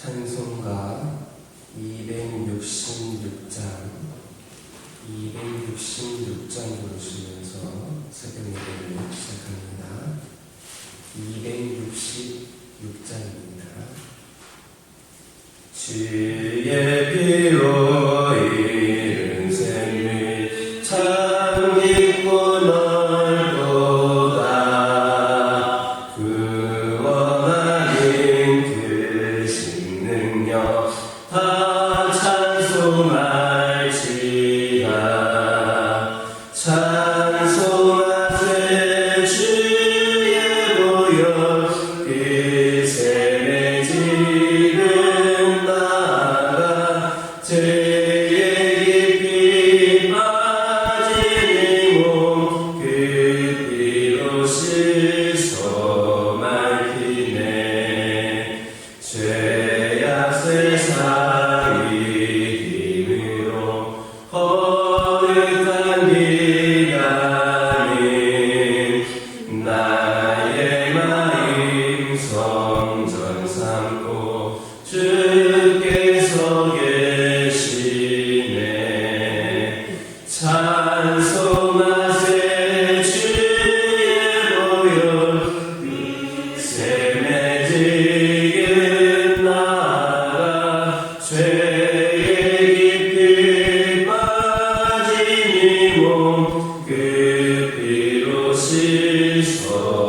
찬송가 266장 266장 부르시면서 새벽 예배를 시작합니다. 266장입니다. 주의 다 찬송할지 Lord, thy Jesus.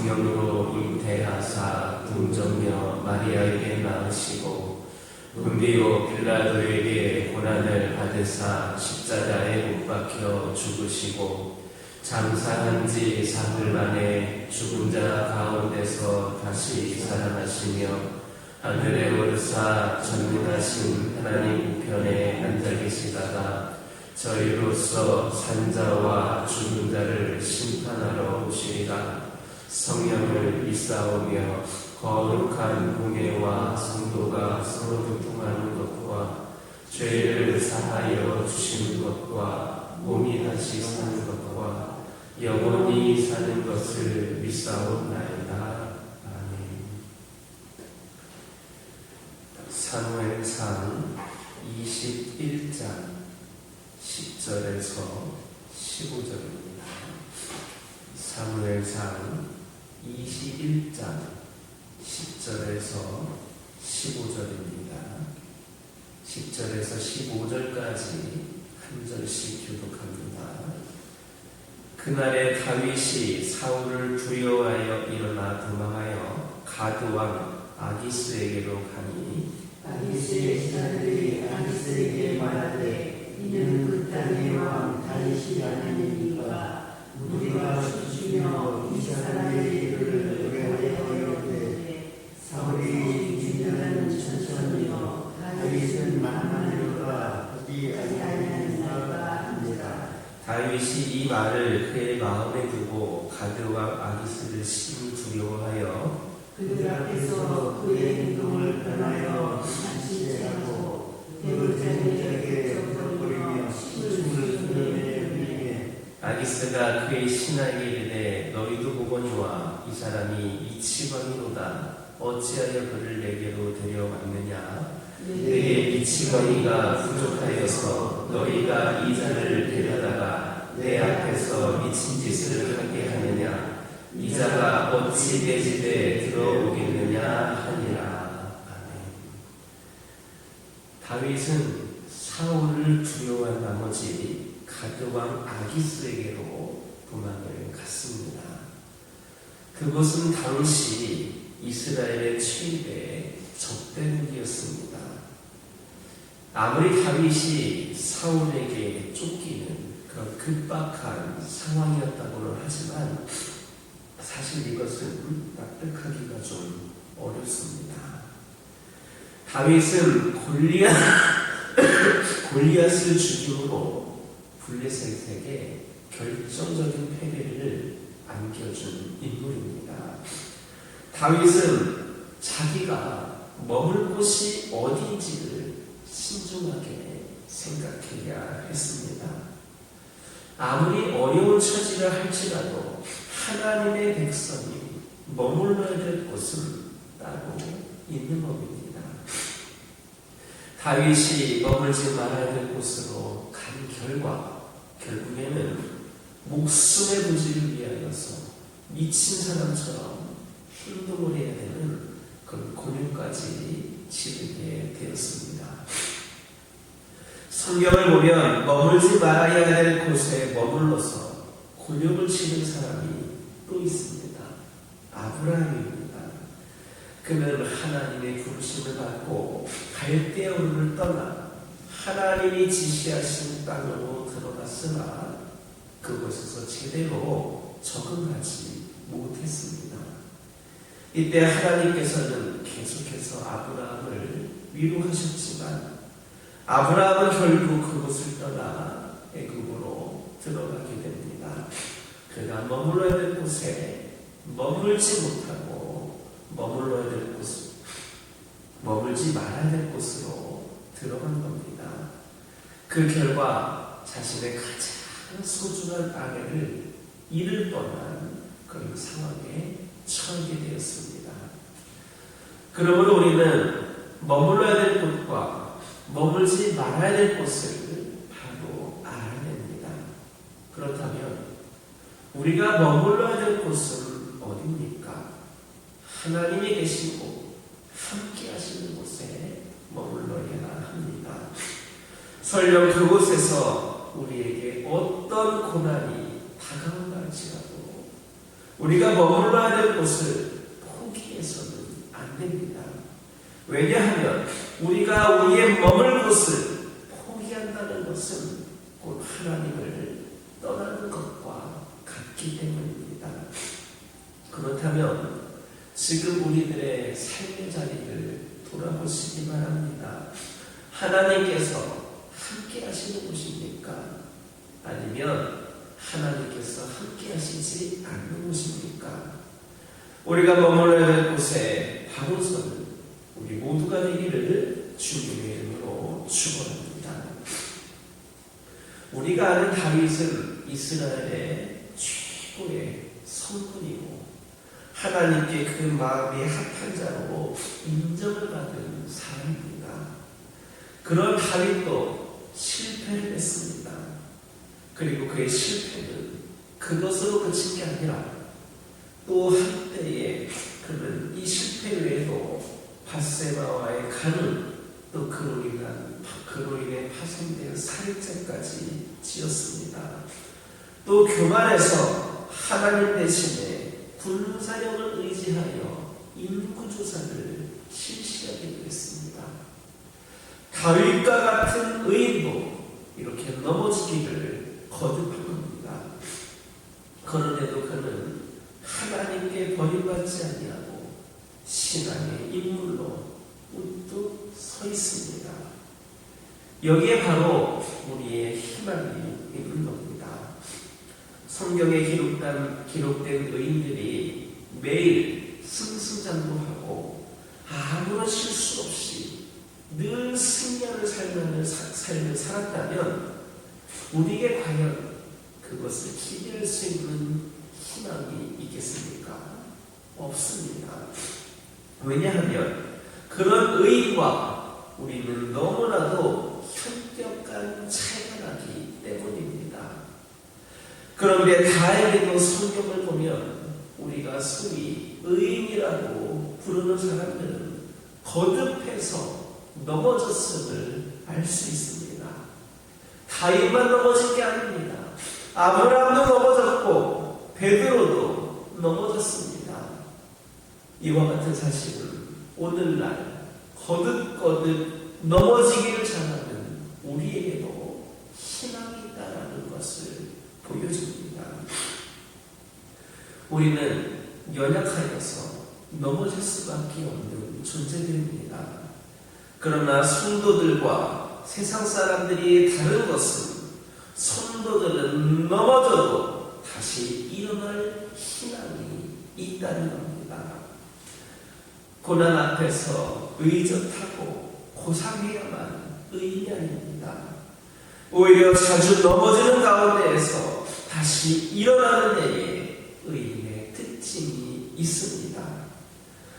성령으로 잉태하사 동정녀 마리아에게 낳으시고 분비오 빌라도에게 고난을 받으사 십자가에 못 박혀 죽으시고 장사한 지 사흘 만에 죽은 자 가운데서 다시 살아나시며 하늘에 오르사 전능하신 하나님 우편에 앉아 계시다가 저희로서 산자와 죽은 자를 심판하러 오시리라 성령을 믿사오며 거룩한 공예와 성도가 서로 교통하는 것과 죄를 사하여 주시는 것과 몸이 다시 사는 것과 영원히 사는 것을 믿사옵나이다. 아멘. 사무엘상 21장 10절에서 15절입니다. 사무엘상 21장 10절에서 15절입니다. 10절에서 15절까지 한 절씩 교독합니다. 그날에 다윗이 사울을 두려워하여 일어나 도망하여 가드왕 아기스에게로 가니 아기스의 신하들이 아기스에게 말하되 이는 그 땅의 왕 다윗이 하나님이니까 우리가 주시며 이 사람의 일을 노래하여이르되 사울이 진정한 천천히요 다윗은 만만하리가 어디 아니하느니까 합니다. 다윗이 이 말을 그의 마음에 두고 가드왕 아기스를 심히 두려워하여 그들 앞에서 그의 행동을 변하여 한시제하고 배불자들에게 덕덕거리며 춤을 수련해 흘리게. 아기스가 그의 신하에게 이르되 너희도 보거니와 이 사람이 이치광이로다. 어찌하여 그를 내게로 데려왔느냐? 내게 이치광이가 부족하여서 너희가 이 자를 데려다가 내 앞에서 미친 짓을 하게 하느냐 이자가 어찌 내 집에 들어오겠느냐 하니라 다윗은 사울을 두려워한 나머지 가드왕 아기스에게로 도망을 갔습니다. 그것은 당시 이스라엘의 최대 적대국이었습니다. 아무리 다윗이 사울에게 쫓기는 그런 급박한 상황이었다고는 하지만 사실 이것은 납득하기가 좀 어렵습니다. 다윗은 골리앗 골리앗을 죽임으로 블레셋에게 결정적인 패배를 안겨준 인물입니다. 다윗은 자기가 머물 곳이 어디인지를 신중하게 생각해야 했습니다. 아무리 어려운 처지를 할지라도 하나님의 백성이 머물러야 될 곳은 따로 있는 법입니다. 다윗이 머물지 말아야 될 곳으로 간 결과 결국에는 목숨의 부지를 위하여서 미친 사람처럼 행동을 해야 되는 그런 고뇌까지 치르게 되었습니다. 성경을 보면 머물지 말아야 될 곳에 머물러서 곤욕을 치는 사람이 또 있습니다. 아브라함입니다. 그는 하나님의 부르심을 받고 갈대아우를 떠나 하나님이 지시하신 땅으로 들어갔으나 그곳에서 제대로 적응하지 못했습니다. 이때 하나님께서는 계속해서 아브라함을 위로하셨지만 아브라함은 결국 그곳을 떠나 애굽으로 들어가게 됩니다. 그가 머물러야 될 곳에 머물지 못하고 머물러야 될 곳, 머물지 말아야 될 곳으로 들어간 겁니다. 그 결과 자신의 가장 소중한 아내를 잃을 뻔한 그런 상황에 처하게 되었습니다. 그러므로 우리는 머물러야 될 곳과 머물지 말아야 될 곳을 바로 알아야 됩니다. 그렇다면 우리가 머물러야 될 곳은 어디입니까? 하나님이 계시고 함께 하시는 곳에 머물러야 합니다. 설령 그곳에서 우리에게 어떤 고난이 다가온다 할지라도 우리가 머물러야 될 곳을 포기해서는 안 됩니다. 왜냐하면 우리가 우리의 머물 곳을 포기한다는 것은 곧 하나님을 떠나는 것과 같기 때문입니다. 그렇다면 지금 우리들의 삶의 자리를 돌아보시기 바랍니다. 하나님께서 함께 하시는 곳입니까? 아니면 하나님께서 함께 하시지 않는 곳입니까? 우리가 머물러야 될 곳에 바로서는 우리 모두가 되기를 주님의 이름으로 축원합니다. 우리가 아는 다윗은 이스라엘의 최고의 성군이고 하나님께 그 마음이 합한 자로 인정을 받은 사람입니다. 그런 다윗도 실패를 했습니다. 그리고 그의 실패는 그것으로 그친 게 아니라 또 한때에 그는 이 실패 외에도 바세바와의 간을 또 그로 인한 그로 인해 파생된 살인죄까지 지었습니다. 또 교만해서 하나님 대신에 군사력을 의지하여 인구조사를 실시하게 되었습니다. 다윗과 같은 의인도 이렇게 넘어지기를 거듭한 겁니다. 그런데도 그는 하나님께 버림받지 아니하고 신앙의 인물로 우뚝 서 있습니다. 여기에 바로 우리의 희망이 있는 겁니다. 성경에 기록된, 기록된 의인들이 매일 승승장구하고 아무런 실수 없이 늘 승리하는 삶을, 삶을 살았다면 우리에게 과연 그것을 기대할 수 있는 희망이 있겠습니까? 없습니다. 왜냐하면 그런 의인과 우리는 너무나도 현격한 차이가 나기 때문입니다. 그런데 다행히도 성경을 보면 우리가 소위 의인이라고 부르는 사람들은 거듭해서 넘어졌음을 알 수 있습니다. 다윗만 넘어진 게 아닙니다. 아브라함도 넘어졌고 베드로도 넘어졌습니다. 이와 같은 사실은 오늘날 거듭거듭 넘어지기를 잘하는 우리에게도 희망이 있다는 것을 보여줍니다. 우리는 연약하여서 넘어질 수밖에 없는 존재들입니다. 그러나 성도들과 세상 사람들이 다른 것은 성도들은 넘어져도 다시 일어날 희망이 있다는 겁니다. 고난 앞에서 의젓하고 고상해야만 의인이 아닙니다. 오히려 자주 넘어지는 가운데에서 다시 일어나는 데에 의인의 특징이 있습니다.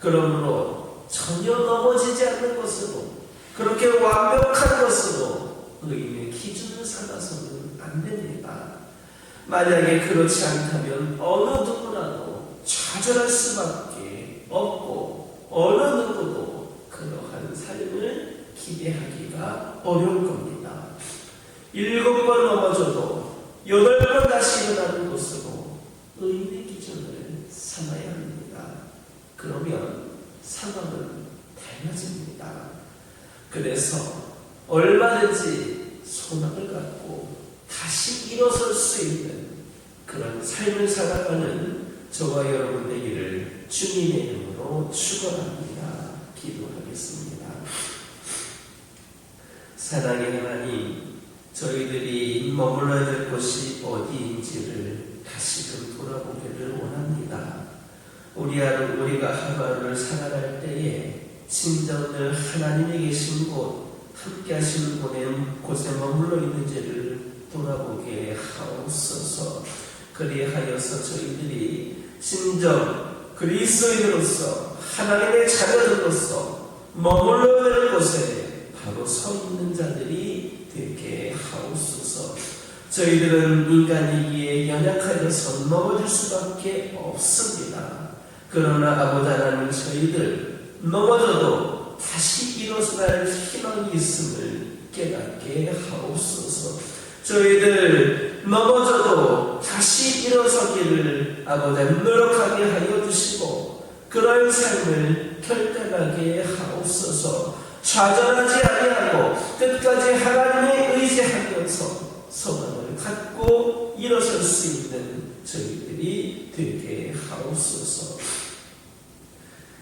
그러므로 전혀 넘어지지 않는 것으로 그렇게 완벽한 것으로 의인의 기준을 삼아서는 안 됩니다. 만약에 그렇지 않다면 어느 누구라도 좌절할 수밖에 없고 어느 누구도 그러한 기대하기가 어려울 겁니다. 일곱 번 넘어져도 여덟 번 다시 일어나는 것으로 의인의 기준을 삼아야 합니다. 그러면 상황은 달라집니다. 그래서 얼마든지 소망을 갖고 다시 일어설 수 있는 그런 삶을 살아가는 저와 여러분 되기를 주님의 이름으로 축원합니다. 사랑의 하나님, 저희들이 머물러야 될 곳이 어디인지를 다시금 돌아보기를 원합니다. 우리 하루, 우리가 하루하루를 살아갈 때에 진정들 하나님이 계신 곳, 함께 하시는 곳에, 곳에 머물러 있는지를 돌아보게 하옵소서. 그리하여서 저희들이 진정 그리스도인으로서 하나님의 자녀들로서 머물러야 될 곳에 바로 서 있는 자들이 되게 하옵소서. 저희들은 인간이기에 연약하여서 넘어질 수밖에 없습니다. 그러나 아버지 하나님 저희들 넘어져도 다시 일어서갈 희망이 있음을 깨닫게 하옵소서. 저희들 넘어져도 다시 일어서기를 아버지 노력하게 하여 주시고 그런 삶을 결단하게 하옵소서. 좌절하지 아니하고 끝까지 하나님의 의지하면서 소망을 갖고 일어설 수 있는 저희들이 되게 하옵소서.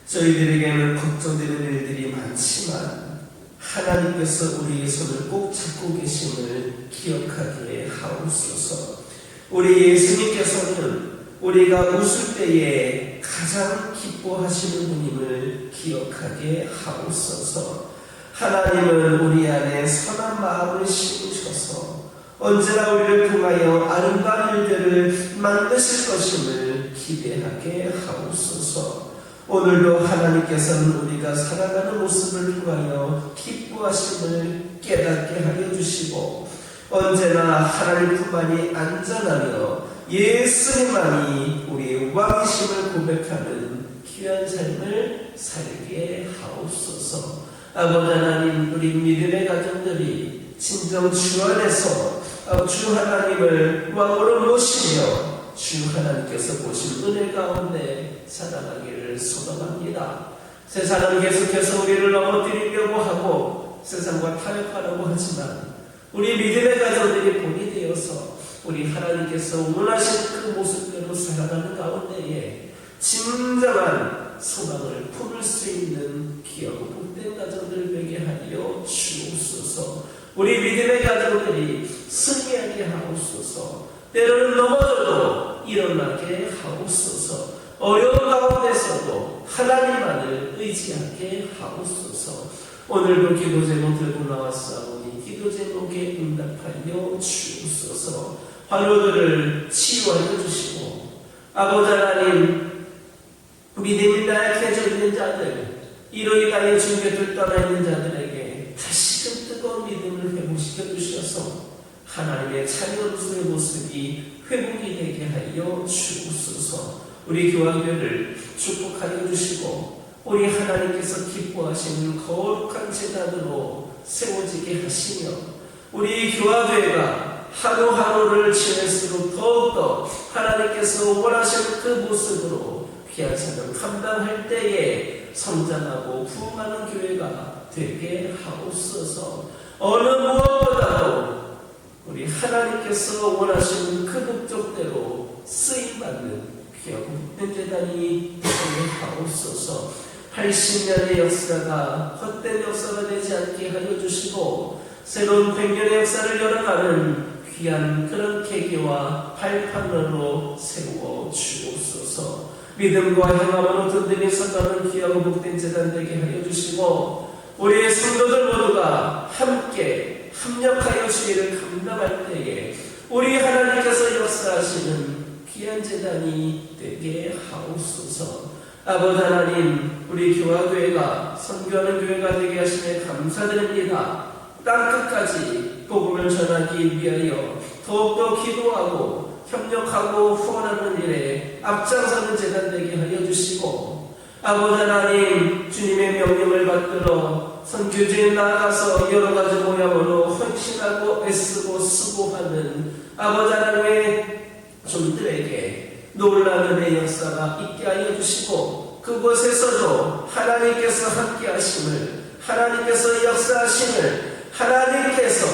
저희들에게는 걱정되는 일들이 많지만 하나님께서 우리의 손을 꼭 잡고 계심을 기억하게 하옵소서. 우리 예수님께서는 우리가 웃을 때에 가장 기뻐하시는 분임을 기억하게 하옵소서. 하나님은 우리 안에 선한 마음을 심으셔서 언제나 우리를 통하여 아름다운 일들을 만드실 것임을 기대하게 하옵소서. 오늘도 하나님께서는 우리가 살아가는 모습을 통하여 기뻐하심을 깨닫게 하여 주시고 언제나 하나님뿐만이 안전하며 예수님만이 왕이심을 고백하는 귀한 삶을 살게 하옵소서. 아버지 하나님 우리 믿음의 가정들이 진정 주 안에서 주 하나님을 왕으로 모시며 주 하나님께서 보신 은혜 가운데 살아가기를 소망합니다. 세상은 계속해서 우리를 넘어뜨리려고 하고 세상과 타협하려고 하지만 우리 믿음의 가정들이 본이 되어서 우리 하나님께서 원하신 그 모습대로 살아가는 가운데에 진정한 소망을 품을 수 있는 귀하고 복된 가정들 되게 하여 주옵소서. 우리 믿음의 가정들이 승리하게 하옵소서. 때로는 넘어져도 일어나게 하옵소서. 어려운 가운데서도 하나님만을 의지하게 하옵소서. 오늘도 기도 제목 들고 나왔사오니 기도 제목에 응답하여 주옵소서. 환우들을 치유하여 주시고 아버지 하나님 믿음이 나약해져 있는 자들 이로 인하여 중교를 떠나 있는 자들에게 다시금 뜨거운 믿음을 회복시켜 주셔서 하나님의 자녀로서의 모습이 회복이 되게 하여 주옵소서. 우리 교회를 축복하여 주시고 우리 하나님께서 기뻐하시는 거룩한 재단으로 세워지게 하시며 우리 교화교회가 하루하루를 지낼수록 더욱더 하나님께서 원하시는 그 모습으로 귀한 사명 감당할 때에 성장하고 부흥하는 교회가 되게 하옵소서. 어느 무엇보다도 우리 하나님께서 원하시는 그 목적대로 쓰임받는 귀하고 복된 재단이 되게 하옵소서 80년의 역사가 헛된 역사가 되지 않게 하여 주시고 새로운 100년의 역사를 열어가는 귀한 그런 계기와 발판으로 세워 주옵소서. 믿음과 행함으로 든든히 서가는 귀하고 복된 재단 되게 하여 주시고 우리의 성도들 모두가 함께 합력하여 주의를 감당할 때에 우리 하나님께서 역사하시는 귀한 재단이 되게 하옵소서 아버지 하나님 우리 교화교회가 선교하는 교회가 되게 하시며 감사드립니다. 땅끝까지 복음을 전하기 위하여 더욱더 기도하고 협력하고 후원하는 일에 앞장서는 재단 되게 하여 주시고 아버지 하나님 주님의 명령을 받들어 선교지에 나아가서 여러 가지 모양으로 헌신하고 애쓰고 수고하는 아버지 하나님의 종들에게 은혜 역사가 있게 하여 주시고 그곳에서도 하나님께서 함께 하심을 하나님께서 역사하심을 하나님께서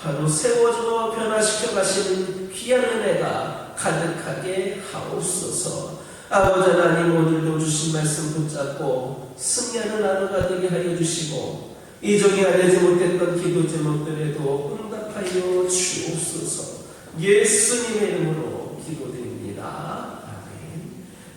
바로 세워주어 변화시켜 가시는 귀한 은혜가 가득하게 하옵소서 아버지 하나님 오늘도 주신 말씀 붙잡고 승리하는 하루가 되게 하여 주시고 이종이 알려지 못했던 기도 제목들에도 응답하여 주옵소서 예수님의 이름으로.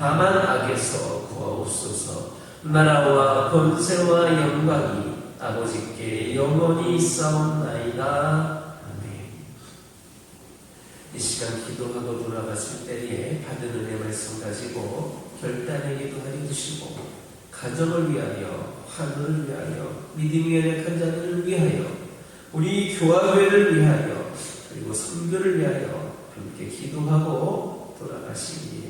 다만 악에서 구하옵소서. 나라와 권세와 영광이 아버지께 영원히 있사옵나이다. 이 시간 기도하고 돌아갔을 때에 받은 은혜 말씀 가지고 결단의 기도하여 주시고 가정을 위하여 하늘을 위하여 믿음이 연약한 자들을 위하여 우리 교화교회를 위하여 그리고 선교를 위하여 함께 기도하고 돌아가시기